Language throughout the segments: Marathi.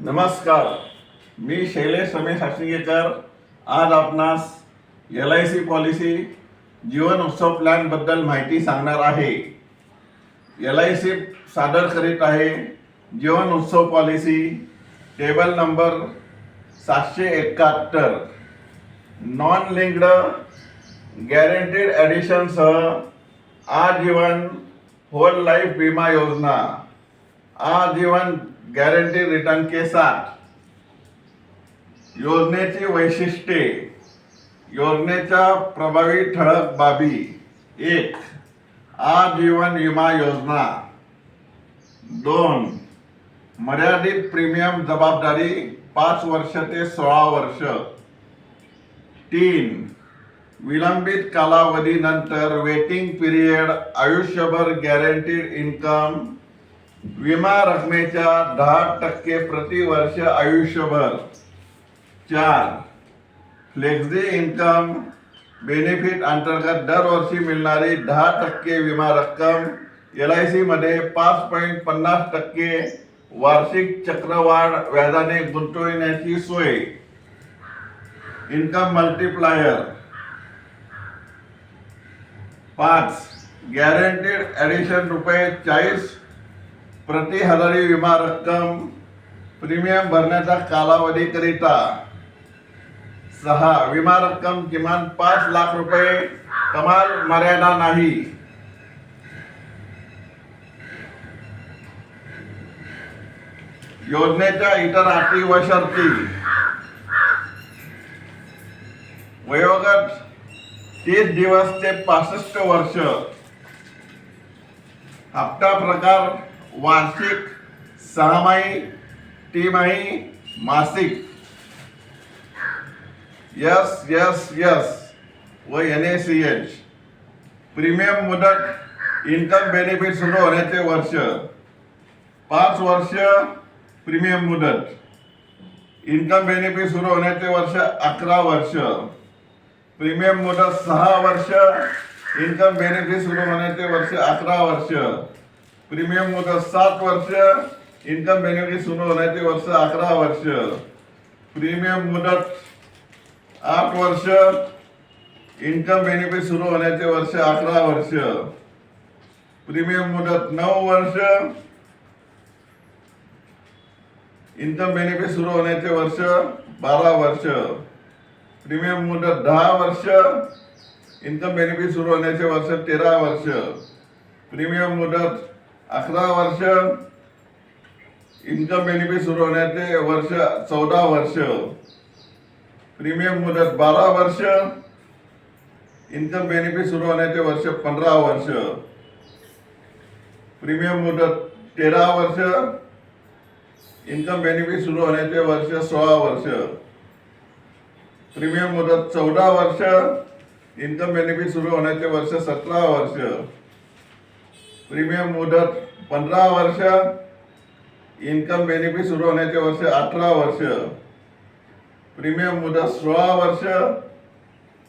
नमस्कार. मी शैलेश रमेश आशिगेकर आज आपणास L I C policy Jeevan Utsav प्लॅनबद्दल माहिती सांगणार आहे. एल आय सी सादर करीत आहे जीवन उत्सव पॉलिसी टेबल नंबर सातशे एकाहत्तर. नॉन लिंक्ड गॅरंटीड ॲडिशनसह आजीवन होल लाईफ विमा योजना. आजीवन गॅरंटी रिटर्न के साथ योजनेची वैशिष्ट्ये. योजनेच्या प्रभावी ठळक बाबी. एक आजीवन विमा योजना. दोन मर्यादित प्रीमियम जबाबदारी पाच वर्ष ते सोळा वर्ष. तीन विलंबित कालावधीनंतर वेटिंग पिरियड आयुष्यभर गॅरंटीड इन्कम विमा रकमेच्या दहा टक्के प्रतिवर्ष आयुष्यभर. चार फ्लेक्झी इन्कम बेनिफिट अंतर्गत दरवर्षी मिळणारी दहा टक्के विमा रक्कम एल आय सीमध्ये पाच पॉईंट पन्नास टक्के वार्षिक चक्रवाढ व्याजाने गुंतवण्याची सोय. Income multiplier. पाच गॅरंटीड ॲडिशन रुपये चाळीस प्रति हजारी विमा रक्कम प्रीमियम भरण्याचा कालावधीकरिता सहा. विमा रक्कम किमान पाच लाख रुपये कमाल मर्यादा नाही. योजनेच्या इतर अटी व शर्ती. वयोगट तीस दिवस ते पासष्ट वर्ष. हप्ता प्रकार वार्षिक सहामाही तिमाही मासिक. Yes yes yes. व N A C H premium मुदत इन्कम बेनिफिट सुरू होण्याचे वर्ष. पाच वर्ष प्रीमियम मुदत. इन्कम बेनिफिट सुरू होण्याचे वर्ष अकरा वर्ष. प्रीमियम मुदत सहा वर्ष. इन्कम बेनिफिट सुरू होण्याचे वर्ष अकरा वर्ष. प्रीमियम मुदत सात वर्ष इन्कम बेनिफिट सुरू होण्याचे वर्ष अकरा वर्ष. प्रीमियम मुदत आठ वर्ष इन्कम बेनिफिट सुरू होण्याचे वर्ष अकरा वर्ष. प्रीमियम मुदत नऊ वर्ष इन्कम बेनिफिट सुरू होण्याचे वर्ष बारा वर्ष. प्रीमियम मुदत दहा वर्ष इन्कम बेनिफिट सुरू होण्याचे वर्ष तेरा वर्ष. प्रीमियम मुदत अकरा वर्ष इन्कम बेनिफिट सुरू होण्याचे वर्ष चौदा वर्ष. प्रीमियम मुदत बारा वर्ष. इन्कम बेनिफिट सुरू होण्याचे वर्ष पंधरा वर्ष. प्रीमियम मुदत तेरा वर्ष. इन्कम बेनिफिट सुरू होण्याचे वर्ष सोळा वर्ष. प्रीमियम मुदत चौदा वर्ष. इन्कम बेनिफिट सुरू होण्याचे वर्ष सतरा वर्ष. प्रीमियम मुदत पंधरा वर्ष इन्कम बेनिफिट सुरू होण्याचे वर्ष अठरा वर्ष. प्रीमियम मुदत सोळा वर्ष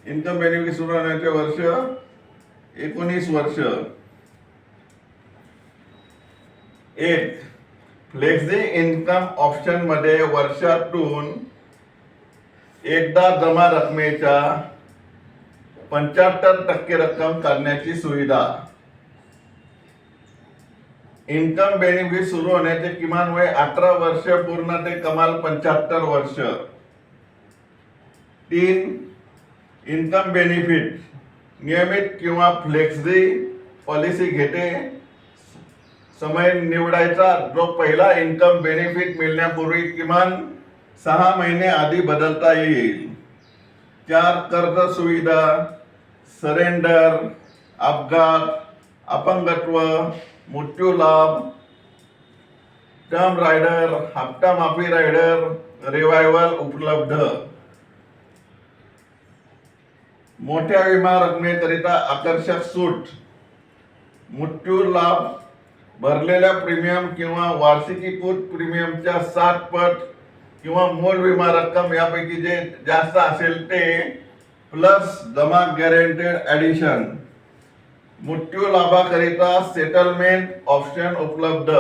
इन्कम बेनिफिट सुरू होण्याचे वर्ष एकोणीस वर्ष. एक फ्लेक्झी इन्कम ऑप्शनमध्ये वर्षातून एकदा जमा रकमेच्या पंच्याहत्तर टक्के रक्कम काढण्याची सुविधा. इन्कम बेनिफिट सुरू होण्याचे किमान वय अठरा वर्ष पूर्ण ते कमाल पंच्याहत्तर वर्ष. तीन इन्कम बेनिफिट. नियमित किंवा फ्लेक्सी पॉलिसी घेते. समय निवडायचा जो पहिला इन्कम बेनिफिट मिळण्यापूर्वी किमान सहा महिने आधी बदलता येईल. चार कर्ज सुविधा सरेंडर अपघात अपंगत्व मृत्यू लाभ टर्म रायडर हप्ता माफी रायडर रिवायवल उपलब्ध. मोठ्या विमा रकमेकरिता आकर्षक सूट. मृत्यू लाभ भरलेल्या प्रीमियम किंवा वार्षिकीकृत प्रीमियमच्या सात पट किंवा मूळ विमा रक्कम यापैकी जे जास्त असेल ते प्लस जमा गॅरेंटेड ॲडिशन मृत्यू लाभाकरिता सेटलमेंट ऑप्शन उपलब्ध.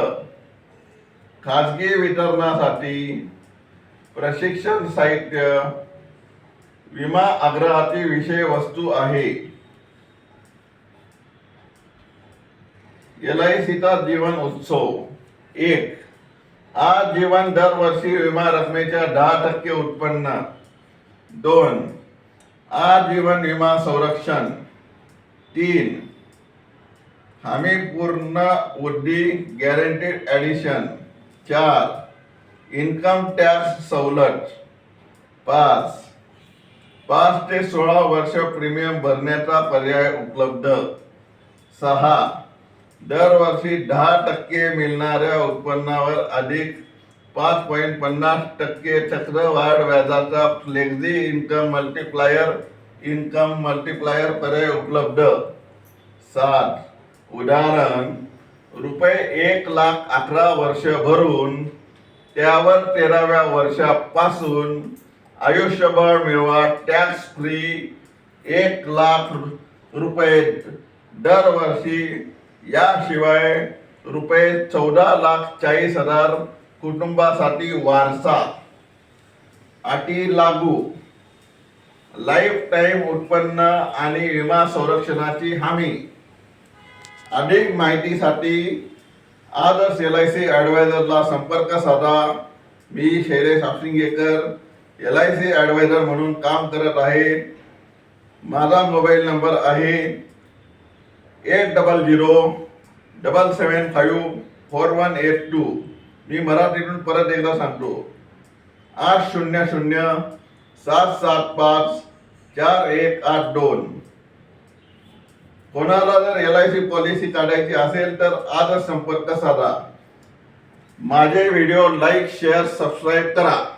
खाजगी वितरणासाठी प्रशिक्षण साहित्य विमा आग्रहाची विषय वस्तू आहे. एल आय सीचा जीवन उत्सव. एक आज जीवन दरवर्षी विमा रकमेच्या दहा टक्के उत्पन्न. दोन आजीवन जीवन विमा संरक्षण. तीन हमी पूर्ण वृद्धी गॅरंटीड ॲडिशन चार इन्कम टॅक्स सवलत पाच पाच ते सोळा वर्ष प्रीमियम भरण्याचा पर्याय उपलब्ध सहा दरवर्षी दहा टक्के मिळणाऱ्या उत्पन्नावर अधिक पाच पॉईंट पन्नास टक्के चक्रवाढ व्याजाचा flexi income multiplier income multiplier पर्याय उपलब्ध सात उदाहरण रुपये एक लाख अकरा वर्ष भरून त्यावर तेराव्या वर्षापासून आयुष्यभर मिळवा टॅक्स फ्री एक लाख रुपये दरवर्षी. याशिवाय रुपये चौदा लाख चाळीस हजार कुटुंबासाठी वारसा. अटी लागू. लाईफ टाईम उत्पन्न आणि विमा संरक्षणाची हमी. अधिक माहितीसाठी आजच एल आय सी ॲडवायझरला संपर्क साधा. मी Shailesh Apsingekar L I C advisor म्हणून काम करत आहे. माझा मोबाईल नंबर आहे eight double zero double seven five four one eight two मी मराठीतून परत एकदा सांगतो. आठ शून्य शून्य सात सात पाच चार एक आठ दोन. कोणाला जर एल आय सी पॉलिसी काढायची असेल तर आजच संपर्क साधा. माझे व्हिडिओ लाईक शेअर सबस्क्राईब करा.